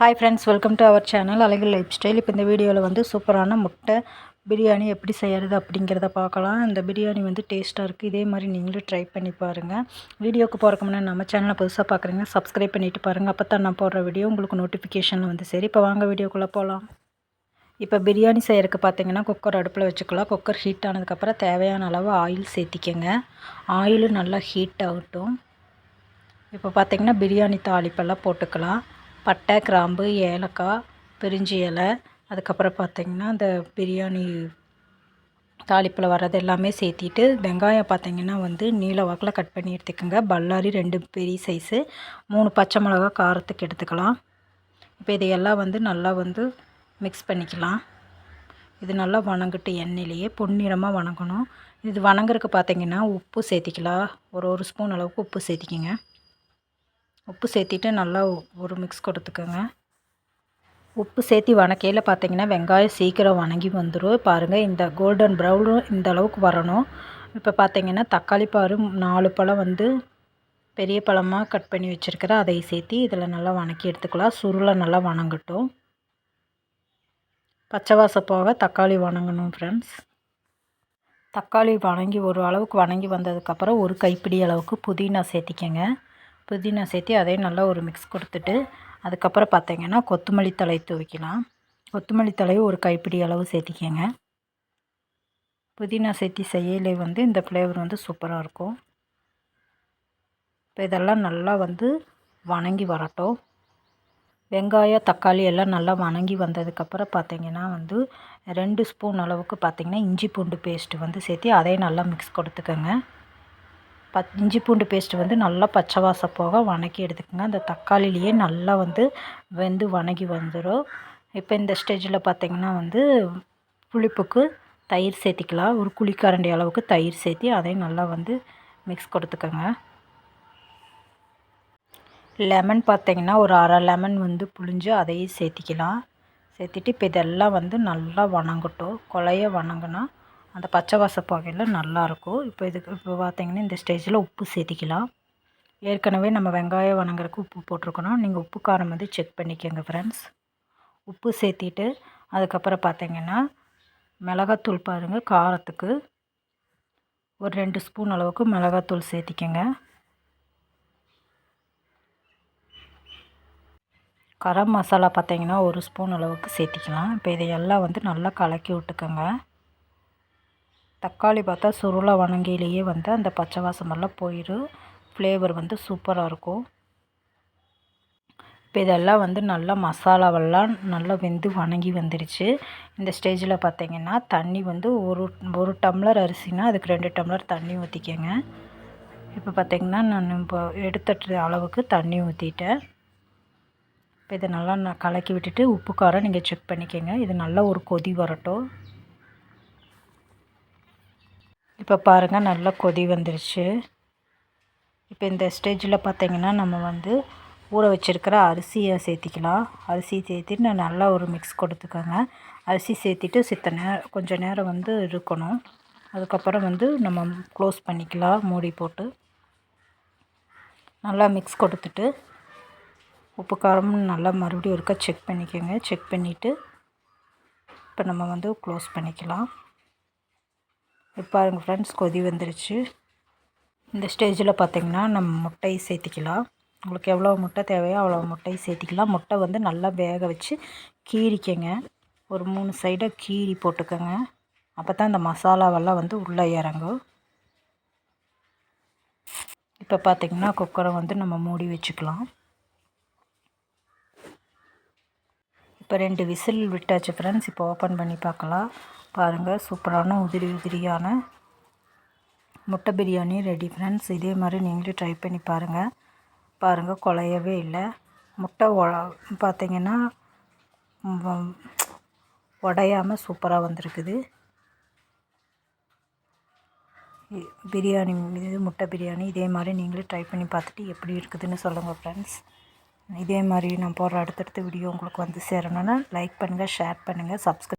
Hi friends welcome to our channel அழகில் life style இப்போ இந்த வீடியோவில் வந்து சூப்பரான முட்டை பிரியாணி எப்படி செய்கிறது அப்படிங்கிறத பார்க்கலாம். இந்த பிரியாணி வந்து டேஸ்ட்டாக இருக்குது இதே மாதிரி நீங்களும் ட்ரை பண்ணி பாருங்கள் வீடியோக்கு போகிறக்கு முன்னாடி நம்ம சேனலை புதுசாக பார்க்குறீங்க சப்ஸ்கிரைப் பண்ணிவிட்டு பாருங்கள் அப்போ தான் நான் போடுற வீடியோ உங்களுக்கு நோட்டிஃபிகேஷனில் வந்து சரி இப்போ வாங்க வீடியோக்குள்ளே போகலாம் இப்போ பிரியாணி செய்கிறதுக்கு பார்த்தீங்கன்னா குக்கர் அடுப்பில் வச்சுக்கலாம். குக்கர் ஹீட் ஆனதுக்கப்புறம் தேவையான அளவு ஆயில் சேர்த்திக்கங்க. ஆயிலும் நல்லா ஹீட் ஆகட்டும். இப்போ பார்த்திங்கன்னா பிரியாணி தாளிப்பெல்லாம் போட்டுக்கலாம். பட்டை கிராம்பு ஏலக்காய் பிரிஞ்சி இலை அதுக்கப்புறம் பார்த்திங்கன்னா இந்த பிரியாணி தாளிப்பில் வர்றது எல்லாமே சேர்த்திட்டு வெங்காயம் பார்த்திங்கன்னா வந்து நீல வாக்கில் கட் பண்ணி எடுத்துக்கோங்க. பல்லாரி ரெண்டு பெரிய சைஸு மூணு பச்சை மிளகா காரத்துக்கு எடுத்துக்கலாம். இப்போ இதையெல்லாம் வந்து நல்லா வந்து மிக்ஸ் பண்ணிக்கலாம். இது நல்லா வணங்கிட்டு எண்ணெயிலேயே பொன்னிறமாக வணங்கணும். இது வணங்குறதுக்கு பார்த்திங்கன்னா உப்பு சேர்த்திக்கலாம். ஒரு ஒரு ஸ்பூன் அளவுக்கு உப்பு சேர்த்திக்கிங்க. உப்பு சேர்த்திட்டு நல்லா ஒரு மிக்ஸ் கொடுத்துக்கோங்க. உப்பு சேர்த்தி வணக்கையில் பார்த்தீங்கன்னா வெங்காயம் சீக்கிரம் வணங்கி வந்துடும் பாருங்கள் இந்த கோல்டன் ப்ரௌனும் இந்த அளவுக்கு வரணும். இப்போ பார்த்தீங்கன்னா தக்காளி பாரு நாலு பழம் வந்து பெரிய பழமாக கட் பண்ணி வச்சுருக்கிறேன் அதை சேர்த்தி இதில் நல்லா வணக்கி எடுத்துக்கலாம். சுருளை நல்லா வணங்கட்டும். பச்சை வாசம் போக தக்காளி வணங்கணும் ஃப்ரெண்ட்ஸ் தக்காளி வணங்கி ஒரு அளவுக்கு வணங்கி வந்ததுக்கப்புறம் ஒரு கைப்பிடி அளவுக்கு புதினா சேர்த்திக்கங்க. புதினா சேர்த்து அதையும் நல்லா ஒரு மிக்ஸ் கொடுத்துட்டு அதுக்கப்புறம் பார்த்திங்கன்னா கொத்தமல்லி தழை தூவிக்கலாம். கொத்தமல்லி தழை ஒரு கைப்பிடி அளவு சேர்த்திக்கங்க. புதினா சேர்த்தி செய்யலை வந்து இந்த ஃப்ளேவர் வந்து சூப்பராக இருக்கும். இப்போ இதெல்லாம் நல்லா வந்து வணங்கி வரட்டும். வெங்காயம் தக்காளி எல்லாம் நல்லா வணங்கி வந்ததுக்கப்புறம் பார்த்திங்கன்னா வந்து ரெண்டு ஸ்பூன் அளவுக்கு பார்த்திங்கன்னா இஞ்சி பூண்டு பேஸ்ட்டு வந்து சேர்த்து அதையும் நல்லா மிக்ஸ் கொடுத்துக்கோங்க. பத் இஞ்சி பூண்டு பேஸ்ட்டு வந்து நல்லா பச்சை வாசம் போக வணக்கி எடுத்துக்கோங்க. அந்த தக்காளிலேயே நல்லா வந்து வெந்து வணங்கி வந்துடும் இப்போ இந்த ஸ்டேஜில் பார்த்திங்கன்னா வந்து புளிப்புக்கு தயிர் சேர்த்திக்கலாம். ஒரு குழிக்காரண்டி அளவுக்கு தயிர் சேர்த்தி அதையும் நல்லா வந்து மிக்ஸ் கொடுத்துக்கோங்க. லெமன் பார்த்திங்கன்னா ஒரு அரை லெமன் வந்து புழிஞ்சு அதையும் சேர்த்திக்கலாம். சேர்த்திட்டு இப்போ இதெல்லாம் வந்து நல்லா வணங்கட்டும். கொலைய வணங்கினா அந்த பச்சை வாச நல்லாயிருக்கும் இப்போ இதுக்கு இப்போ பார்த்திங்கன்னா இந்த ஸ்டேஜில் உப்பு சேர்த்திக்கலாம் ஏற்கனவே நம்ம வெங்காயம் வணங்குறதுக்கு உப்பு போட்டிருக்கணும். நீங்கள் உப்பு காரம் வந்து செக் பண்ணிக்கோங்க ஃப்ரெண்ட்ஸ் உப்பு சேர்த்திட்டு அதுக்கப்புறம் பார்த்திங்கன்னா மிளகாத்தூள் பாருங்கள் காரத்துக்கு. ஒரு ரெண்டு ஸ்பூன் அளவுக்கு மிளகாத்தூள் சேர்த்திக்கோங்க கரம் மசாலா பார்த்திங்கன்னா ஒரு ஸ்பூன் அளவுக்கு சேர்த்திக்கலாம் இப்போ இதையெல்லாம் வந்து நல்லா கலக்கி விட்டுக்கோங்க. தக்காளி பார்த்தா சுருளை வணங்கிலேயே வந்து அந்த பச்சை வாசமெல்லாம் போயிடும் ஃப்ளேவர் வந்து சூப்பராக இருக்கும். இப்போ இதெல்லாம் வந்து நல்லா மசாலாவெல்லாம் நல்லா வெந்து வணங்கி வந்துடுச்சு இந்த ஸ்டேஜில் பார்த்திங்கன்னா தண்ணி வந்து ஒரு ஒரு டம்ளர் அரிசினா அதுக்கு ரெண்டு டம்ளர் தண்ணி ஊற்றிக்கங்க இப்போ பார்த்திங்கன்னா நான் இப்போ எடுத்துட்டு அளவுக்கு தண்ணி ஊற்றிட்டேன் இப்போ இதை நல்லா நான் கலக்கி விட்டுட்டு உப்பு காரம் நீங்கள் செக் பண்ணிக்கோங்க. இது நல்லா ஒரு கொதி வரட்டும். இப்போ பாருங்கள் நல்லா கொதி வந்துருச்சு. இப்போ இந்த ஸ்டேஜில் பார்த்திங்கன்னா நம்ம வந்து ஊற வச்சுருக்கிற அரிசியை சேர்த்திக்கலாம். அரிசி சேர்த்திட்டு நான் நல்லா ஒரு மிக்ஸ் கொடுத்துக்கோங்க. அரிசி சேர்த்திட்டு சித்த நேரம் கொஞ்சம் நேரம் வந்து இருக்கணும். அதுக்கப்புறம் வந்து நம்ம க்ளோஸ் பண்ணிக்கலாம் மூடி போட்டு. நல்லா மிக்ஸ் கொடுத்துட்டு உப்பு காரம் நல்லா மறுபடியும் ஒருக்கா செக் பண்ணிக்கோங்க. செக் பண்ணிவிட்டு இப்போ நம்ம வந்து க்ளோஸ் பண்ணிக்கலாம். பாருங்கள் ஃப்ரெண்ட்ஸ் கொதி வந்துருச்சு. இந்த ஸ்டேஜில் பார்த்திங்கன்னா நம்ம முட்டையை சேர்த்திக்கலாம். உங்களுக்கு எவ்வளோ முட்டை தேவையோ அவ்வளோ முட்டையை சேர்த்திக்கலாம். முட்டை வந்து நல்லா வேக வச்சு கீறிக்கங்க. ஒரு மூணு சைடை கீரி போட்டுக்கோங்க. அப்போ தான் இந்த மசாலாவெல்லாம் வந்து உள்ளே இறங்கும். இப்போ பார்த்திங்கன்னா குக்கரை வந்து நம்ம மூடி வச்சுக்கலாம். இப்போ ரெண்டு விசில் விட்டாச்சு ஃப்ரெண்ட்ஸ் இப்போ ஓப்பன் பண்ணி பார்க்கலாம். பாருங்கள் சூப்பரான உதிரி உதிரியான முட்டை பிரியாணி ரெடி ஃப்ரெண்ட்ஸ் இதே மாதிரி நீங்களும் ட்ரை பண்ணி பாருங்கள் பாருங்கள் குலையவே இல்லை. முட்டை உ பார்த்திங்கன்னா உடையாமல் சூப்பராக வந்திருக்குது. பிரியாணி இது முட்டை பிரியாணி இதே மாதிரி நீங்களும் ட்ரை பண்ணி பார்த்துட்டு எப்படி இருக்குதுன்னு சொல்லுங்கள் ஃப்ரெண்ட்ஸ் இதே மாதிரி நான் போடுற அடுத்தடுத்த வீடியோ உங்களுக்கு வந்து சேரணுன்னா லைக் பண்ணுங்கள் ஷேர் பண்ணுங்கள் சப்ஸ்கிரைப்